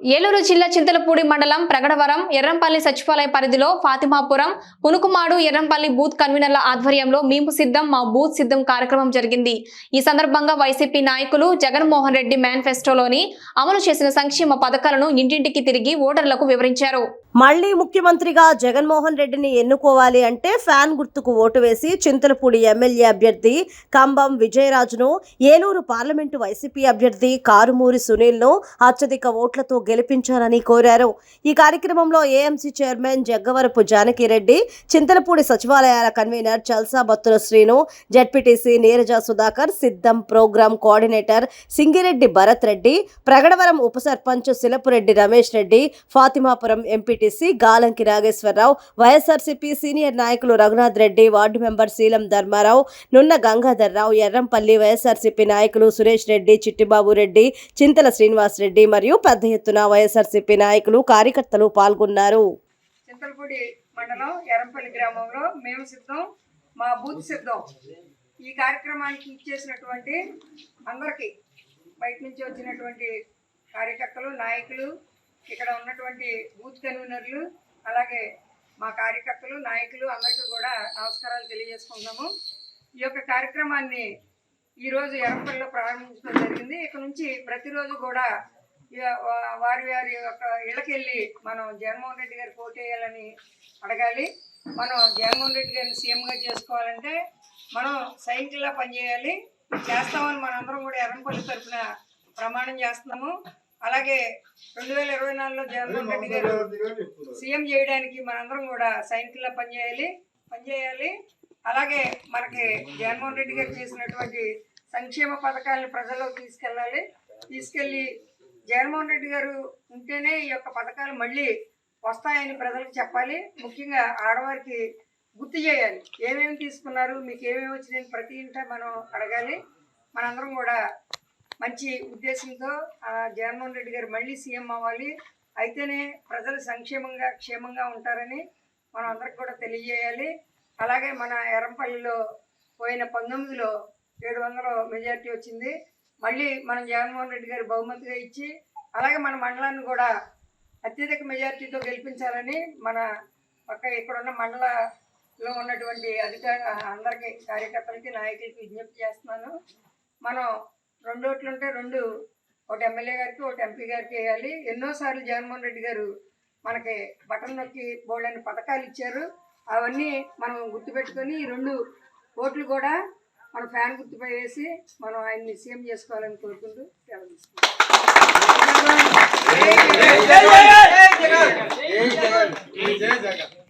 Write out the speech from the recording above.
ఏలూరు జిల్లా చింతలపూడి మండలం ప్రగడవరం ఎర్రంపల్లి సచివాలయ పరిధిలో ఫాతిమాపురం పునుకుమాడు ఎర్రంపల్లి బూత్ కన్వీనర్ల ఆధ్వర్యంలో మేము సిద్ధం మా బూత్ సిద్ధం కార్యక్రమం జరిగింది. ఈ సందర్భంగా వైసీపీ నాయకులు జగన్మోహన్ రెడ్డి మేనిఫెస్టోలోని అమలు చేసిన సంక్షేమ పథకాలను ఇంటింటికి తిరిగి ఓటర్లకు వివరించారు. మళ్ళీ ముఖ్యమంత్రిగా జగన్మోహన్ రెడ్డిని ఎన్నుకోవాలి అంటే ఫ్యాన్ గుర్తుకు ఓటు వేసి చింతలపూడి ఎమ్మెల్యే అభ్యర్థి కంబం విజయరాజును ఏలూరు పార్లమెంటు వైసీపీ అభ్యర్థి కారుమూరి సునీల్ను అత్యధిక ఓట్లతో గెలిపించాలని కోరారు. ఈ కార్యక్రమంలో ఏఎంసీ చైర్మన్ జగ్గవరపు జానకిరెడ్డి చింతలపూడి సచివాలయాల convener చల్సా Battula Srinu ZPTC Neeraja Sudhakar Siddham program coordinator Singireddy Bharath Reddy Pragadavaram ఉప sarpanch Silapureddy Ramesh Reddy Fathimapuram MP MPTC Galanki Nageswararao YSRCP senior నాయకులు రఘునాథ్ రెడ్డి వార్డు మెంబర్ శీలం ధర్మారావు నున్న గంగాధర్రావు ఎర్రంపల్లి వైఎస్ఆర్సీపీ నాయకులు సురేష్ రెడ్డి చిట్టిబాబు రెడ్డి చింతల శ్రీనివాస్ రెడ్డి మరియు పెద్ద ఎత్తున వైఎస్ఆర్సీపీ నాయకులు కార్యకర్తలు పాల్గొన్నారు. చింతలపూడి మండలం ఎరంపల్లి గ్రామంలో మేము సిద్ధం మా బూత్ సిద్ధం. ఈ కార్యక్రమానికి ఇచ్చేసినటువంటి అందరికీ బయట నుంచి వచ్చినటువంటి కార్యకర్తలు నాయకులు ఇక్కడ ఉన్నటువంటి బూత్ కన్వీనర్లు అలాగే మా కార్యకర్తలు నాయకులు అందరికీ కూడా నమస్కారాలు తెలియజేసుకుంటున్నాము ఈ యొక్క కార్యక్రమాన్ని ఈరోజు ఎరంపల్లిలో ప్రారంభించడం జరిగింది. ఇక్కడ నుంచి ప్రతిరోజు కూడా వారి వారి యొక్క ఇళ్ళకి వెళ్ళి మనం జగన్మోహన్ రెడ్డి గారు పోటీ వేయాలని అడగాలి. మనం జగన్మోహన్ రెడ్డి గారిని సీఎంగా చేసుకోవాలంటే మనం సైనికుల్లా పనిచేయాలి. చేస్తామని మనందరం కూడా ఎర్రంపల్లి తరఫున ప్రమాణం చేస్తున్నాము. అలాగే రెండు వేల ఇరవై నాలుగులో జగన్మోహన్ రెడ్డి గారు సీఎం చేయడానికి మనందరం కూడా సైనికుల్లా పనిచేయాలి పనిచేయాలి అలాగే మనకి జగన్మోహన్ రెడ్డి గారు చేసినటువంటి సంక్షేమ పథకాలను ప్రజల్లోకి తీసుకెళ్ళాలి. తీసుకెళ్ళి జగన్మోహన్ రెడ్డి గారు ఉంటేనే ఈ యొక్క పథకాలు మళ్ళీ వస్తాయని ప్రజలకు చెప్పాలి. ముఖ్యంగా ఆడవారికి గుర్తు చేయాలి. ఏమేమి తీసుకున్నారు మీకు ఏమేమి వచ్చినాయని ప్రతి ఇంట మనం అడగాలి. మనందరం కూడా మంచి ఉద్దేశంతో ఆ, జగన్మోహన్ రెడ్డి గారు మళ్ళీ సీఎం అవ్వాలి. అయితేనే ప్రజలు సంక్షేమంగా క్షేమంగా ఉంటారని మనం అందరికి కూడా తెలియజేయాలి. అలాగే మన ఎరంపల్లిలో పోయిన పంతొమ్మిదిలో ఏడు వందల మెజారిటీ వచ్చింది. మళ్ళీ మనం జగన్మోహన్ రెడ్డి గారు బహుమతిగా ఇచ్చి అలాగే మన మండలాన్ని కూడా అత్యధిక మెజారిటీతో గెలిపించాలని మన పక్క ఇక్కడున్న మండలంలో ఉన్నటువంటి అధికార అందరికీ కార్యకర్తలకి నాయకులకి విజ్ఞప్తి చేస్తున్నాను. మనం రెండు ఓట్లు ఉంటే రెండు. ఒకటి ఎమ్మెల్యే గారికి ఒకటి ఎంపీ గారికి వేయాలి. ఎన్నోసార్లు జగన్మోహన్ రెడ్డి గారు మనకి బటన్ నొక్కి బోల్డని పథకాలు ఇచ్చారు. అవన్నీ మనం గుర్తుపెట్టుకొని ఈ రెండు ఓట్లు కూడా మన ఫ్యాన్ గుర్తుపై వేసి మనం ఆయన్ని సీఎం చేసుకోవాలని కోరుకుంటూ సెలవు తీసుకుంటాం